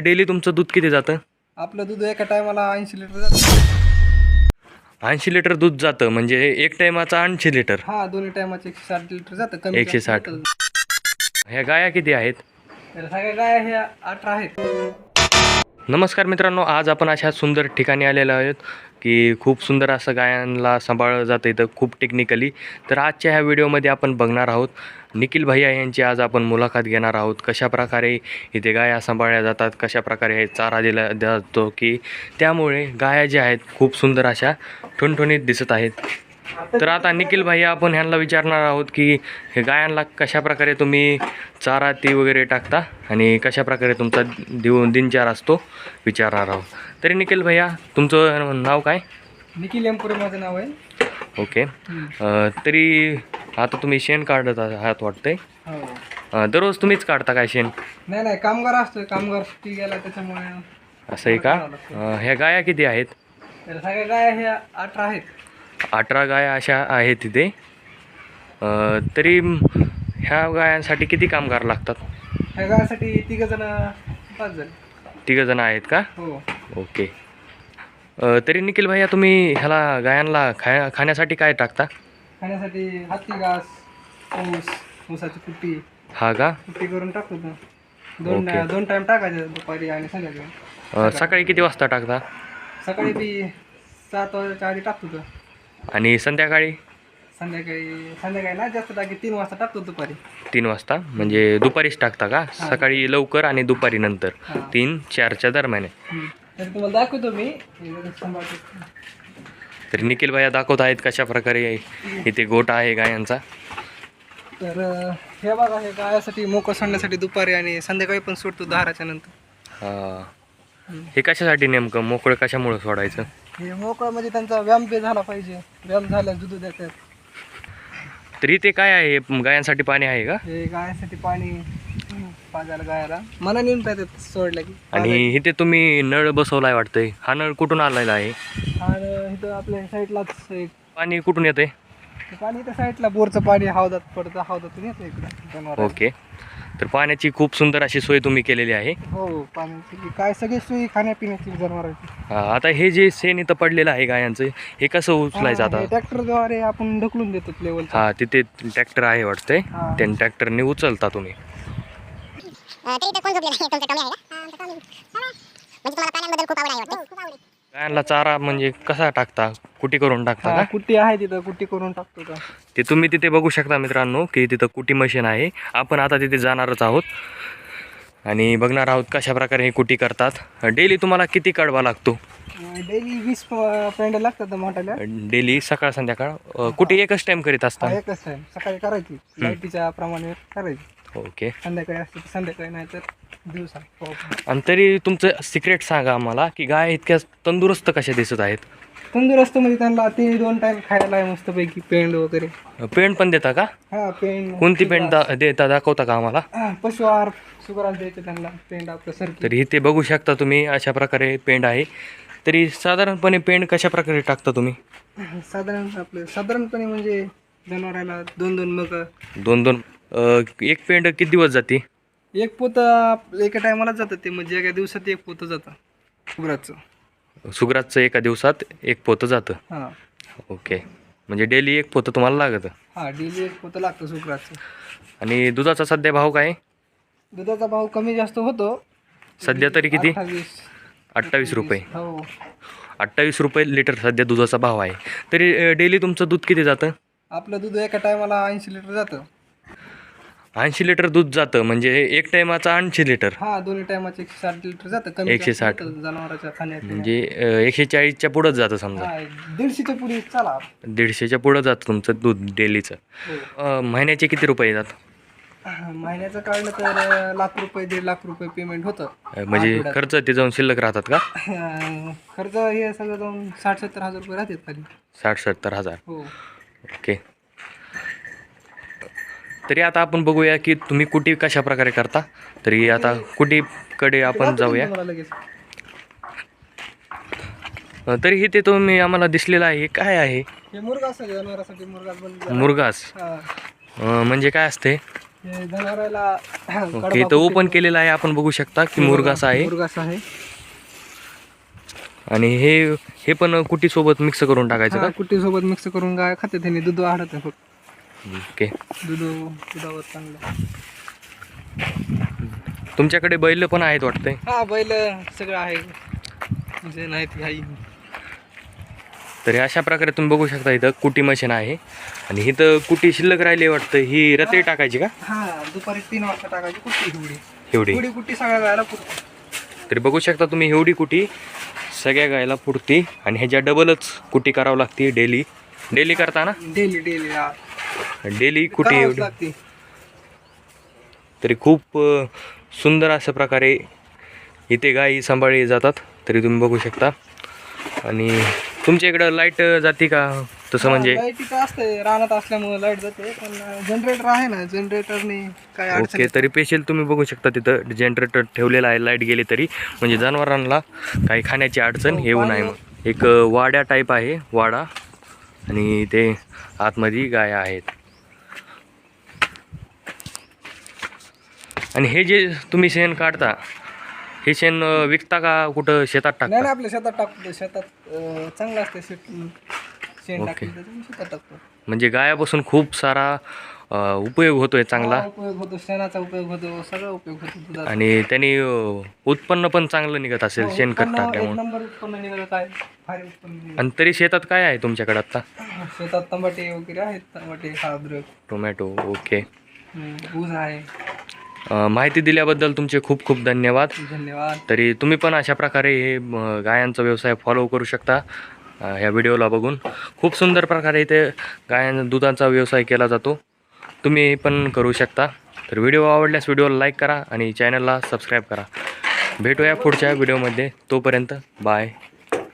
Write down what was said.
Daily तुमचं दूध किती जातं? आपलं दूध एका टायमाला ऐंशी लिटर जातं. ऐंशी लिटर दूध जातं म्हणजे एक टायमाचा ऐंशी लिटर. हा दोन्ही टायमाचे एकशे साठ लिटर जातं कमी एकशे जास्त साठ. जातं. ह्या गाया किती आहेत? तर सगळ्या गाय ह्या अठरा आहेत. नमस्कार मित्रांनो आज आपण अशा सुंदर ठिकाणी आलेलो आहोत. की खूप सुंदर असं गायांना सांभाळलं जातं इथं खूप टेक्निकली तर आजच्या ह्या व्हिडिओमध्ये आपण बघणार आहोत निखिल भैया यांची आज आपण मुलाखत घेणार आहोत. कशाप्रकारे इथे गाया सांभाळल्या जातात कशाप्रकारे हे चारा दिला जातो की त्यामुळे गाया ज्या आहेत खूप सुंदर अशा ठणठणीत दिसत आहेत. तर आता निखिल भैया आपण ह्यांना विचारणार आहोत की हे गायांना कशाप्रकारे तुम्ही चारा ती वगैरे टाकता आणि कशाप्रकारे तुमचा दिव दिनचार असतो विचारणार आहोत. तरी निखिल भैया तुमचं नाव काय? निखिल एमपुरे माझं नाव आहे. ओके. अं, तरी आता तुम्ही शेण काढत आहात वाटतंय. हो. अं, दररोज तुम्हीच काढता काय शेण? नाही नाही कामगार असतोय. कामगार सुट्टी गेला त्याच्यामुळे असं आहे का? अं, ह्या गाया किती आहेत? तर सगळ्या गाय ह्या अठरा आहेत. अठरा गाया अशा आहेत तिथे. तरी ह्या गायांसाठी किती कामगार लागतात? ह्या गायासाठी तिघ जण पाच जण. तिघं जण आहेत का? हो. ओके. तरी निखिल भैया तुम्ही ह्याला गायांना खाया खाण्यासाठी काय टाकता? खाण्यासाठी हत्ती घास ऊस ऊसाची कुट्टी. हा का? कुट्टी करून टाकतो दोन ओके. दोन टाइम टाकायचे दुपारी आणि संध्याकाळी. सकाळी किती वाजता टाकता? सकाळी बी सात वाजताच्या आधी टाकतो तो. आणि संध्याकाळी? संध्याकाळी संध्याकाळी ना जास्त टाकी तीन वाजता टाकतो दुपारी. तीन वाजता? म्हणजे दुपारीच टाकता का? सकाळी लवकर आणि दुपारी नंतर. हा. तीन चारच्या दरम्यान. तर तुम्हाला दाखवतो मी. हे सांभाळतो. तरी निखिल भैया दाखवत आहेत कशा प्रकारे इथे गोटा आहे गायांचा तर अं, हे बघा हे गायासाठी मोकं सोडण्यासाठी दुपारी आणि संध्याकाळी पण सोडतो दहाराच्या नंतर. हे कशासाठी नेमकं? मोकळं कशामुळं सोडायचं? हे मोकळं म्हणजे त्यांचा व्यायाम बी झाला पाहिजे. व्यायाम झाल्यास दूध देतात. तरी ते काय आहे? गायांसाठी पाणी आहे का? हे गायासाठी पाणी पाजायला गायाला. मना नेऊन पाहिजेत सोडलं की. आणि इथे तुम्ही नळ बसवलाय वाटतंय. हा नळ कुठून आलेला आहे? आणि इथं आपल्या साईडलाच एक. पाणी कुठून येते ते पाणी इथं साईडला बोरचं पाणी हौदात पडतं हौदातून येतं इकडं. जनावरांना. ओके. तर पाण्याची खूप सुंदर अशी सोय तुम्ही केलेली आहे. हो पाण्याची काय सगळी सोयी खाण्यापिण्याची जनावरांची. हा, आता हे जे शेण इथं पडलेलं आहे गायांचं हे कसं उचलायचं आता? ट्रॅक्टरद्वारे आपण ढकलून देतो लेवल हा तिथे ट्रॅक्टर आहे वाटतंय. हा. त्या ट्रॅक्टरने उचलता तुम्ही. तरी इथं कोण झोपलेलं आहे? तुमचं कमी आहे का? म्हणजे तुम्हाला प्राण्यांबद्दल खूप आवड आहे वाटतं. खूप आवड गायांना चारा म्हणजे कसा टाकता? कुटी करून टाकता हा का? कुट्टी आहे तिथं कुट्टी करून टाकतो का ते तुम्ही तिथे बघू शकता मित्रांनो की तिथं कुटी मशीन आहे. आपण आता तिथे जाणारच आहोत. आणि बघणार आहोत कशा प्रकारे हे कुटी करतात. डेली तुम्हाला किती कडवा लागतो? डेली वीस पेंड लागतात मोठ्याला डेली सकाळ संध्याकाळ? अ, कुटी एकच टाइम करीत असता. एकच टाइम सकाळी करायची. लाईटीच्या प्रमाणे करायची. ओके. संध्याकाळी असते तर संध्याकाळी नाही तर दिवसा. हो. आणि तरी तुमचं सिक्रेट सांगा आम्हाला की गाय इतक्या तंदुरुस्त कशा दिसत आहेत? तंदुरुस्त म्हणजे त्यांना ते दोन टाइम खायला आहे मस्तपैकी पेंड वगैरे. पेंट पण देता का? हा पेंड. कोणती पेंट दा देता दाखवता का आम्हाला? हा, पशु आहार सुगरास द्यायचं त्यांना पेंड आपलं सरकी. तर इथे बघू शकता तुम्ही अशा प्रकारे पेंट आहे. तरी साधारणपणे पेंट कशा प्रकारे टाकता तुम्ही? साधारण आपलं साधारणपणे म्हणजे जनावराला दोन दोन मग. दोन दोन अ, एक पेंट किती दिवस जाते? एक पोत एका टायमालाच जातं ते म्हणजे एका दिवसात एक पोतं जातं. सुगराचं. सुगराजचं एका दिवसात एक पोतं जातं? हां. ओके. म्हणजे डेली एक पोतं तुम्हाला लागतं? हा डेली एक पोतं लागतं सुगराचं. आणि दुधाचा सध्या भाव काय? आहे? दुधाचा भाव कमी जास्त होतो. सध्या तरी किती? अठ्ठावीस. अठ्ठावीस रुपये. हो. अठ्ठावीस रुपये लिटर सध्या दुधाचा भाव आहे. तरी डेली तुमचं दूध किती जातं? आपलं दूध एका टायमाला ऐंशी लिटर जातं. ऐंशी लिटर दूध जातं म्हणजे एक टायमाचा ऐंशी लिटर. हा दोन्ही टायमाचे एकशे साठ लिटर जातं कमी एकशे जास्त साठ. होतं जनावरांच्या खाण्यापिण्या म्हणजे अ, एकशे चाळीसच्या पुढंच जातं समजा. हा दीडशेच्या पुढे चला. दीडशेच्या पुढं जातं तुमचं दूध डेलीचं. हो. अ, महिन्याचे किती रुपये येतात? महिन्याचं काढलं तर अं, लाख रुपये दीड लाख रुपये पेमेंट होतं. अ, म्हणजे खर्च ते जाऊन शिल्लक राहतात का? अं, खर्च हे सगळं जाऊन साठ सत्तर हजार रुपये राहतात खाली. साठ सत्तर हजार. हो. ओके. तरी आता आपण बघूया की तुम्ही कुटी कशा प्रकारे करता? तरी आता कुटीकडे आपण जाऊया. तरी हे ते तुम्ही आम्हाला दिसलेलं आहे. हे काय आहे हे. मुरगास म्हणजे काय असते? हे ओके इथं ओपन केलेलं आहे. आपण बघू शकता की मुरगास आहे. आणि हे हे पण कुटी सोबत मिक्स करून टाकायचं हा, कुट्टी सोबत मिक्स करून खाते त्यांनी दूध वाढत फक्त. का ओके. दूध दुधावर चांगलं. तुमच्याकडे बैल पण आहेत वाटतंय? हा बैल सगळं आहे. म्हणजे नाही ती आई तर अशा प्रकारे तुम्ही बघू शकता इथं कुटी मशीन आहे. आणि इथं कुटी शिल्लक राहिली वाटतं ही रात्री टाकायची का? हा दुपारी तीन वाजता टाकायची कुट्टी एवढी. एवढी. एवढी कुट्टी सगळ्या गायला पुरते. तरी बघू शकता तुम्ही एवढी कुटी सगळ्या गायला पुरती. आणि ह्याच्या डबलच कुटी करावं लागते डेली. डेली करताना डेली डेली डेली कुटी एवढी? तरी खूप सुंदर अशा प्रकारे इथे गायी सांभाळली जातात तरी तुम्ही बघू शकता. आणि तुमच्या इकडं लाइट जाते का? तसं म्हणजे? लाइट इथं असते रानात असल्यामुळे लाइट जाते पण जनरेटर आहे ना जनरेटरने काय ओके तरी पेशल तुम्ही बघू शकता तिथं जनरेटर ठेवलेलं आहे लाइट गेली तरी. म्हणजे जनावरांना काही खाण्याची अडचण हो, येऊ नये म्हणून. एक वाड्या टाईप आहे वाडा. आणि ते आतमध्ये गाया आहेत. आणि हे जे तुम्ही शेण काढता हे शेण विकता का कुठं शेतात नाही टाकता? नाही आपल्या शेतात टाकतो शेतात अं, चांगलं असतं शेत शेण ओके. टाकलं तर तुम्ही शेतात टाकतो. म्हणजे गायापासून खूप सारा उपयोग होतोय चांगला. उपयोग होतो. शेणाचा उपयोग होतो. सगळा उपयोग होतो दुधाचा. आणि त्यांनी अ, उत्पन्न पण चांगलं निघत असेल हो, शेणखत उत्पन्न एक टाकल्यामुळे. नंबर उत्पन्न निघालं काय भारी उत्पन्न निघालं. आणि तरी शेतात काय आहे तुमच्याकडे आता? शेतात टमाटे वगैरे आहेत. टमाटे अद्रक. Tomato okay. ऊस आहे. अ, माहिती दिल्याबद्दल तुमचे खूप खूप धन्यवाद. धन्यवाद. तरी तुम्ही पण अशा प्रकारे हे म, गायांचा व्यवसाय फॉलो करू शकता अ, ह्या व्हिडिओला बघून. खूप सुंदर प्रकारे इथे गायां दुधाचा व्यवसाय केला जातो. तुम्ही पण करू शकता. तर व्हिडिओ आवडल्यास व्हिडिओला लाईक करा आणि चॅनलला सबस्क्राईब करा. भेटूया पुढच्या व्हिडिओमध्ये तोपर्यंत बाय